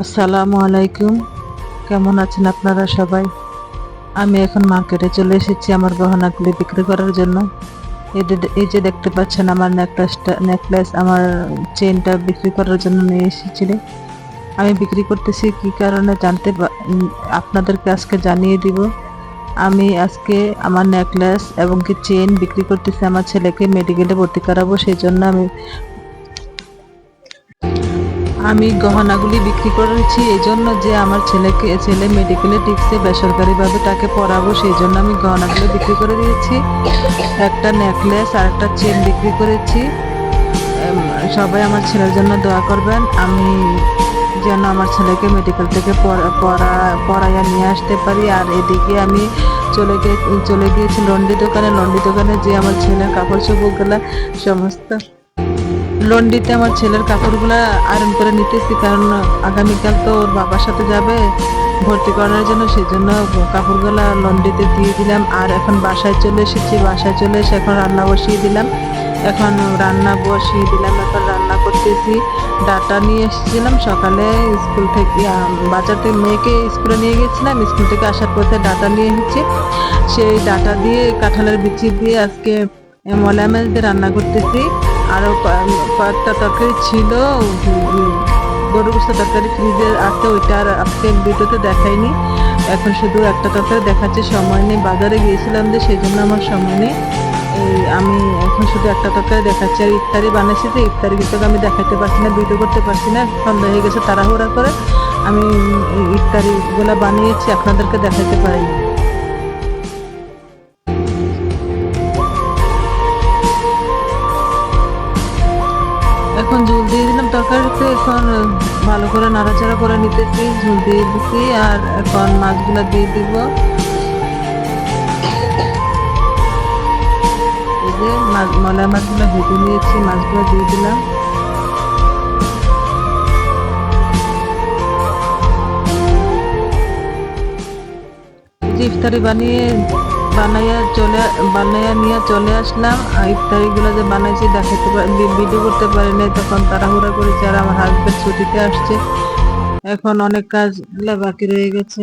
আসসালামু আলাইকুম। কেমন আছেন আপনারা সবাই? আমি এখন মার্কেটে চলে এসেছি আমার গহনাগুলি বিক্রি করার জন্য। এই যে- দেখতে পাচ্ছেন আমার নেকলেসটা নেকলেস আমার চেনটা বিক্রি করার জন্য নিয়ে এসেছিলি। আমি বিক্রি করতেছি কি কারণে জানতে আপনাদেরকে আজকে জানিয়ে দিব। আমি আজকে আমার নেকলেস এবং কি চেন বিক্রি করতেছি আমার ছেলেকে মেডিকেলে ভর্তি করাবো, সেই জন্য আমি আমি গহনাগুলি বিক্রি করেছি এই জন্য যে আমার ছেলেকে, ছেলে মেডিকেলে টিপসে বেসরকারিভাবে তাকে পড়াবো সেই জন্য আমি গহনাগুলো বিক্রি করে দিয়েছি। একটা নেকলেস আর একটা চেন বিক্রি করেছি। সবাই আমার ছেলের জন্য দোয়া করবেন। আমি যেন আমার ছেলেকে মেডিকেল থেকে পড়া- পড়া পড়াইয়া নিয়ে আসতে পারি। আর এদিকে আমি চলে গিয়ে চলে গিয়েছি লন্ডি দোকানে। লন্ডি দোকানে যে আমার ছেলের কাপড় চোপড়গুলো, সমস্ত লন্ডিতে আমার ছেলের কাপড়গুলা আয়রন করে নিতেছি, কারণ আগামীকাল তো ওর বাবার সাথে যাবে ভর্তি করানোর জন্য সেই জন্য কাপড়গুলা লন্ডিতে দিয়ে দিলাম। আর এখন বাসায় চলে এসেছি, বাসায় চলে এসে এখন রান্না বসিয়ে দিলাম। এখন রান্না বসিয়ে দিলাম, এখন রান্না করতেছি। ডাটা নিয়ে এসেছিলাম, সকালে স্কুল থেকে বাজার থেকে মেয়েকে স্কুলে নিয়ে গেছিলাম। স্কুল থেকে আসার পথে ডাটা নিয়ে এসেছি। সেই ডাটা দিয়ে কাঁঠালের বিচি দিয়ে আজকে মলা মাছ দিয়ে রান্না করতেছি। কয়েকটা তরকারি ছিল গরু গোস্ত তরকারি ফ্রিজে আছে, ওইটা আর আজকে ভিডিওতে দেখাইনি। এখন শুধু একটা তরকারি দেখাচ্ছে, সময় নেই। বাজারে গিয়েছিলাম যে সেই জন্য আমার সময় নেই। এই, আমি এখন শুধু একটা তরকারি দেখাচ্ছি। আর ইফতারি বানাইছি যে, ইফতারি কিন্তু আমি দেখাতে পারছি না ভিডিও করতে পারছি না। সন্ধ্যা হয়ে গেছে, তাড়াহুড়া করে আমি ইফতারিগুলো বানিয়েছি, আপনাদেরকে দেখাতে পারিনি। এখন ঝোল দিয়ে দিলাম তরকারিতে এখন ভালো করে নাড়াচাড়া করে নিতেছি, ঝোল দিয়ে দিছি, আর এখন মাছগুলো দিয়ে দিব। মাছ মলা মাছগুলো ভেজে নিয়েছি, মাছগুলো দিয়ে দিলাম। ইফতারি বানিয়ে বানাইয়া চলে বানাইয়া নিয়ে চলে আসলাম। আর ইফতারিগুলো যে বানাইছি দেখাতে ভিডিও করতে পারি নাই, তখন তাড়াহুড়া করেছি আর আমার হাজবেন্ড ছুটিতে আসছে। এখন অনেক কাজ বাকি রয়ে গেছে।